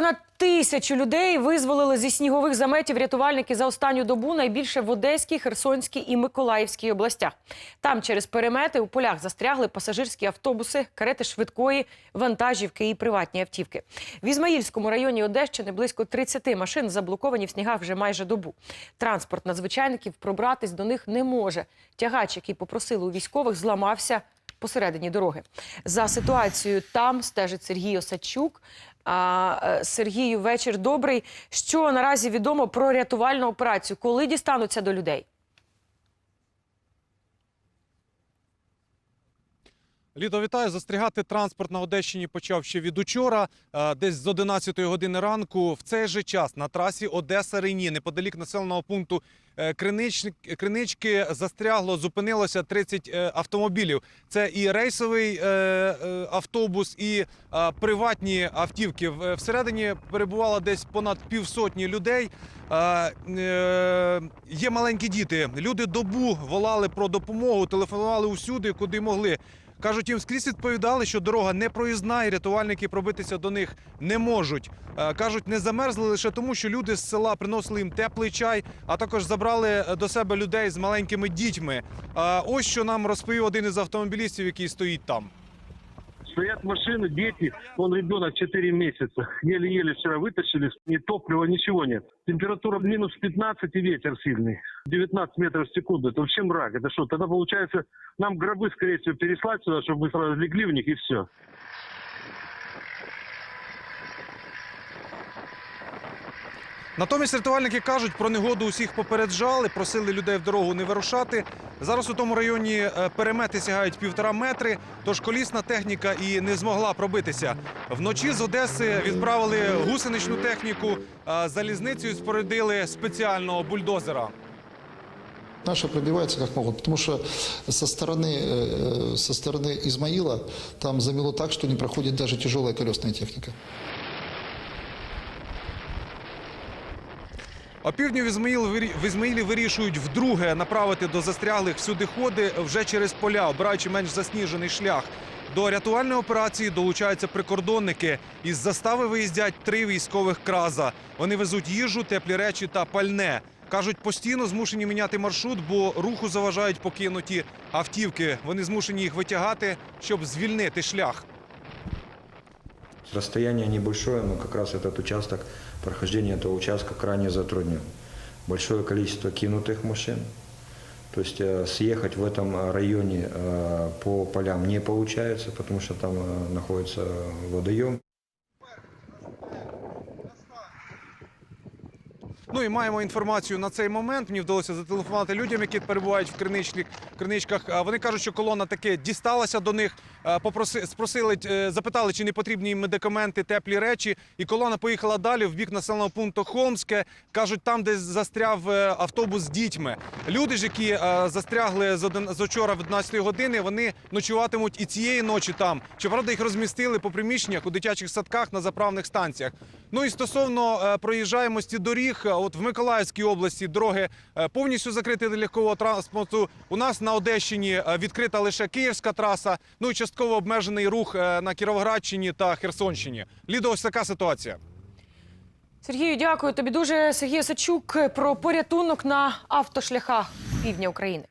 Понад тисячу людей визволили зі снігових заметів рятувальники за останню добу найбільше в Одеській, Херсонській і Миколаївській областях. Там через перемети у полях застрягли пасажирські автобуси, карети швидкої, вантажівки і приватні автівки. В Ізмаїльському районі Одещини близько 30 машин заблоковані в снігах вже майже добу. Транспорт надзвичайників пробратись до них не може. Тягач, який попросили у військових, зламався посередині дороги. За ситуацією там стежить Сергій Осадчук. Е, Сергію, вечір добрий. Що наразі відомо про рятувальну операцію? Коли дістануться до людей? Лідо, вітаю. Застрягати транспорт на Одещині почав ще від учора, е, десь з 11 години ранку. В цей же час на трасі Одеса-Рені, неподалік населеного пункту е, Кринички, застрягло, зупинилося 30 е, автомобілів. Це і рейсовий автобус, і приватні автівки. Всередині перебувало десь понад півсотні людей. Є маленькі діти. Люди добу волали про допомогу, телефонували усюди, куди могли. Кажуть, їм скрізь відповідали, що дорога не проїзна, і рятувальники пробитися до них не можуть. Е, Кажуть, не замерзли лише тому, що люди з села приносили їм теплий чай, а також забрали е, до себе людей з маленькими дітьми. Е, Ось що нам розповів один із автомобілістів, який стоїть там. Стоят машины, дети, он ребенок 4 месяца. Еле-еле вчера вытащили, ни топлива, ничего нет. Температура минус 15 и ветер сильный. 19 метров в секунду. Это вообще мрак. Это что, тогда получается нам гробы, скорее всего, переслать сюда, чтобы мы сразу легли в них и все. Натомість рятувальники кажуть, про негоду усіх попереджали, просили людей в дорогу не вирушати. Зараз у тому районі е, перемети сягають півтора метри, тож колісна техніка і не змогла пробитися. Вночі з Одеси відправили гусеничну техніку, а залізницею спорядили спеціального бульдозера. Наши пробиваются как могут, потому что со стороны, э, со стороны Измаила там замело так, что не проходит даже тяжелая колесная техника. А півдні в Ізмаїлі вирішують вдруге направити до застряглих всюди ходи вже через поля, обираючи менш засніжений шлях. До рятувальної операції долучаються прикордонники. Із застави виїздять три військових краза. Вони везуть їжу, теплі речі та пальне. Кажуть, постійно змушені міняти маршрут, бо руху заважають покинуті автівки. Вони змушені їх витягати, щоб звільнити шлях. Расстояние небольшое, но как раз этот участок, прохождение этого участка крайне затруднен. Большое количество кинутых машин. То есть э, съехать в этом э, районе э, по полям не получается, потому что там э, находится водоем. Ну і маємо інформацію на цей момент. Мені вдалося зателефонувати людям, які перебувають в криничних криничках. Вони кажуть, що колона таки дісталася до них. е, Попроси спросили, е, запитали, чи не потрібні їм медикаменти, теплі речі. І колона поїхала далі в бік населеного пункту Холмське. кажуть, там, де застряв е, автобус з дітьми. Люди ж, які застрягли з один з вчора в 11 години, вони ночуватимуть і цієї ночі там. Щоправда, їх розмістили по приміщеннях у дитячих садках на заправних станціях. Ну і стосовно проїжджаємості доріг, от в Миколаївській області дороги е, повністю закриті для легкового транспорту. У нас на Одещині е, відкрита лише київська траса, ну і частково обмежений рух е, на Кіровоградщині та Херсонщині. Лідо, ось така ситуація. Сергію, дякую тобі дуже. Сергій Сачук про порятунок на автошляхах півдня України.